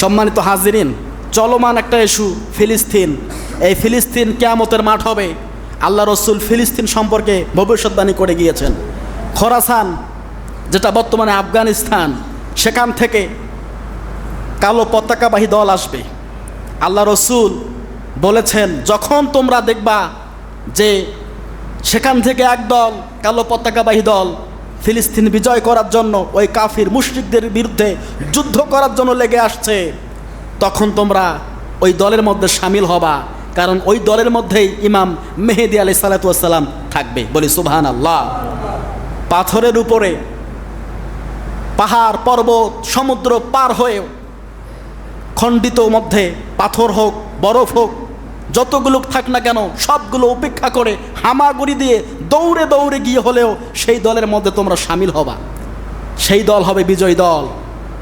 সম্মানিত হাজিরিন, চলমান একটা ইস্যু ফিলিস্তিন। এই ফিলিস্তিন কেয়ামতের মাঠ হবে। আল্লাহ রসুল ফিলিস্তিন সম্পর্কে ভবিষ্যৎবাণী করে গিয়েছেন। খরাসান, যেটা বর্তমানে আফগানিস্তান, সেখান থেকে কালো পতাকাবাহী দল আসবে। আল্লাহ রসুল বলেছেন, যখন তোমরা দেখবা যে সেখান থেকে একদল কালো পতাকাবাহী দল ফিলিস্তিন বিজয় করার জন্য ওই কাফির মুশরিকদের বিরুদ্ধে যুদ্ধ করার জন্য লেগে আসছে। তখন তোমরা ওই দলের মধ্যে সামিল হবা, কারণ ওই দলের মধ্যেই ইমাম মেহেদি আলি সালাতাম থাকবে। বলি সুবহান আল্লাহ পাথরের উপরে পাহাড়, পর্বত, সমুদ্র পার হয়েও খণ্ডিত মধ্যে পাথর হোক, বরফ হোক, যতগুলো থাক না কেন, সবগুলো উপেক্ষা করে হামাগুড়ি দিয়ে দৌড়ে দৌড়ে গিয়ে হলেও সেই দলের মধ্যে তোমরা সামিল হবা। সেই দল হবে বিজয়ী দল।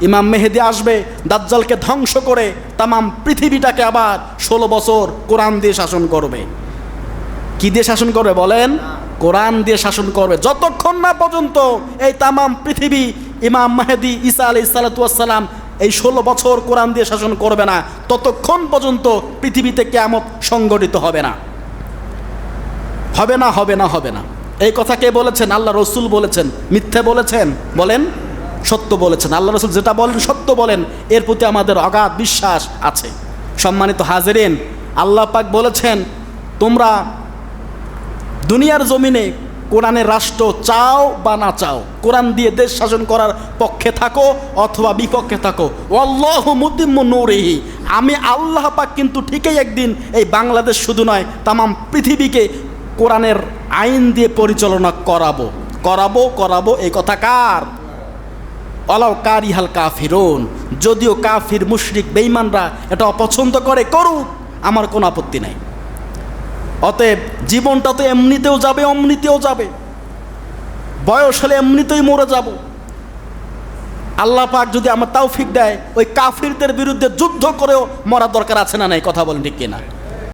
ইমাম মেহেদি আসবে, দাজ্জালকে ধ্বংস করে তামাম পৃথিবীটাকে আবার ষোলো বছর কোরআন দিয়ে শাসন করবে। কি দিয়ে শাসন করবে বলেন? কোরআন দিয়ে শাসন করবে। যতক্ষণ না পর্যন্ত এই তামাম পৃথিবী ইমাম মাহেদি ঈসা আলি সালাতাম এই ষোলো বছর কোরআন দিয়ে শাসন করবে না, ততক্ষণ পর্যন্ত পৃথিবীতে কেয়ামত সংগঠিত হবে না। হবে না হবে না হবে না। এই কথা কে বলেছেন? আল্লাহ রসুল বলেছেন। মিথ্যে বলেছেন? বলেন। সত্য বলেছেন। আল্লাহ রসুল যেটা বলেন, সত্য বলেন। এর প্রতি আমাদের অগাধ বিশ্বাস আছে। সম্মানিত হাজেরিন, আল্লাহ পাক বলেছেন, তোমরা দুনিয়ার জমিনে কোরআনের রাষ্ট্র চাও বা না চাও, কোরআন দিয়ে দেশ শাসন করার পক্ষে থাকো অথবা বিপক্ষে থাকো। অল্লাহ মুতিম্ম নূরিহি। আমি আল্লাহ পাক কিন্তু ঠিকই একদিন এই বাংলাদেশ শুধু নয়, তামাম পৃথিবীকে কোরআনের আইন দিয়ে পরিচালনা করাবো। করাবো করাবো, এই কথা কার? অলাও কারিহাল কাফিরুন। যদিও কাফির, মুশরিক বেইমানরা এটা অপছন্দ করে, করুক, আমার কোনো আপত্তি নাই। অতএব জীবনটা তো এমনিতেও যাবে, অমনিতেও যাবে। বয়স হলে এমনিতেই মরে যাব। আল্লাহ পাক যদি আমার তৌফিক দেয়, ওই কাফিরদের বিরুদ্ধে যুদ্ধ করেও মরা দরকার আছে না নাই, কথা বলেন ঠিক কিনা?